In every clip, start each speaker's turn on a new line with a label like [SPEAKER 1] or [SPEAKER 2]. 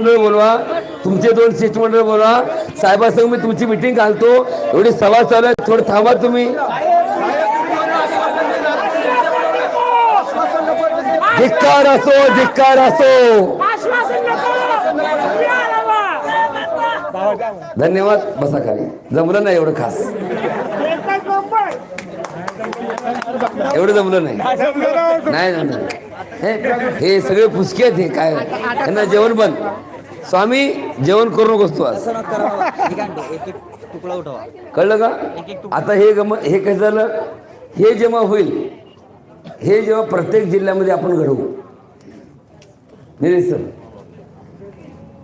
[SPEAKER 1] मंडळ बोलवा. तुमचे दोन शिष्टमंडळ बोलवा. साहेबासंग मी तुमची मिटिंग घालतो. एवढी सभा चालू आहे. थोडं थांबा तुम्ही. धिक्कार असो धिक्कार असो. धन्यवाद. बसा खाली. जमलं नाही एवढं खास. एवढं जमलं नाही. नाही हे हे सगळे फुसके आहेत हे. काय? त्यांना जेवण बंद. स्वामी जेवण करू नकोस तू आज.
[SPEAKER 2] तुकडा उठवा.
[SPEAKER 1] कळलं का? आता हे गम हे कसं झालं? हे जेव्हा होईल हे जेव्हा प्रत्येक जिल्ह्यामध्ये आपण घडवू. निलेश सर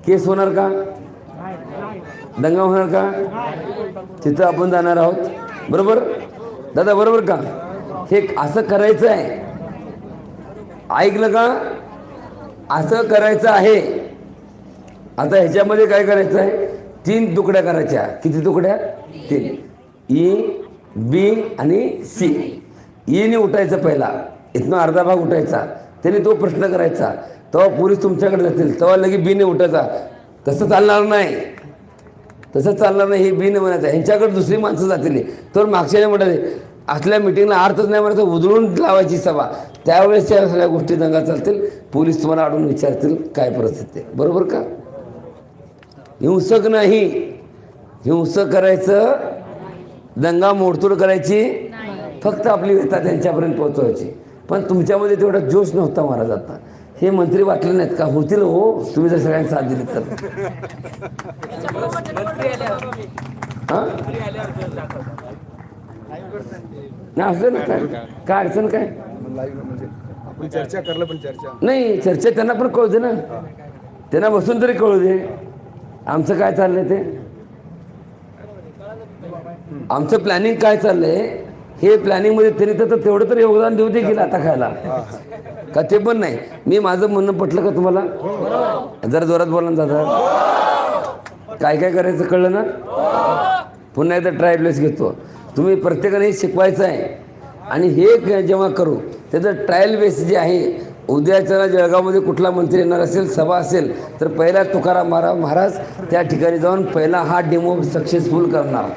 [SPEAKER 1] केस होणार का? दंगा होणार का? तिथं आपण जाणार आहोत. बरोबर? दादा बरोबर का? हे असं करायचं आहे. ऐकलं का? असं करायचं आहे. आता ह्याच्यामध्ये काय करायचं आहे? तीन तुकड्या करायच्या. किती तुकड्या? तीन. E, ई बी आणि सी ईने e उठायचं पहिला. इथनं अर्धा भाग उठायचा. त्याने तो प्रश्न करायचा. तेव्हा पोलीस तुमच्याकडे जातील. तेव्हा लगे बीने उठायचा. तसं चालणार नाही. तसं चालणार नाही हे बीने म्हणायचं. ह्यांच्याकडे दुसरी माणसं जातील. तर मागच्या म्हणायचे असल्या मिटिंगला अर्थच नाही म्हणायचं. उधळून लावायची सभा. त्यावेळेस या सगळ्या गोष्टी दंगा चालतील. पोलीस तुम्हाला अडून विचारतील काय परिस्थिती बरोबर का? हिंसक नाही. हिंसक करायचं दंगा मोडतोड करायची फक्त आपली व्यथा त्यांच्यापर्यंत पोहोचवायची. पण तुमच्यामध्ये तेवढा जोश नव्हता महाराज आता. हे मंत्री वाटले नाहीत का? होतील हो. तुम्ही जर सगळ्यांनी साथ दिली तर. हा? नाही असं ना काय? काय अडचण काय?
[SPEAKER 3] आपण चर्चा करलं पण चर्चा.
[SPEAKER 1] नाही चर्चा त्यांना पण कळू दे ना. त्यांना बसून तरी कळू दे. आमचं काय चाललंय ते? आमचं प्लॅनिंग काय चाललंय? हे प्लॅनिंगमध्ये तरी तर तेवढं तर योगदान देऊ दे गेलं आता खायला. का ते पण नाही. मी माझं म्हणणं पटलं का तुम्हाला? जरा जोरात बोला ना दादा. काय काय करायचं कळलं ना? पुन्हा एकदा ट्रायल्स घेतो. तुम्ही प्रत्येकाने शिकवायचं आहे. आणि हे क- जेव्हा करू त्याचं ट्रायल बेस जे आहे उद्याच्या जळगावमध्ये कुठला मंत्री येणार असेल सभा असेल तर पहिला तुकाराम महाराज महाराज त्या ठिकाणी जाऊन पहिला हा डेमो सक्सेसफुल करणार.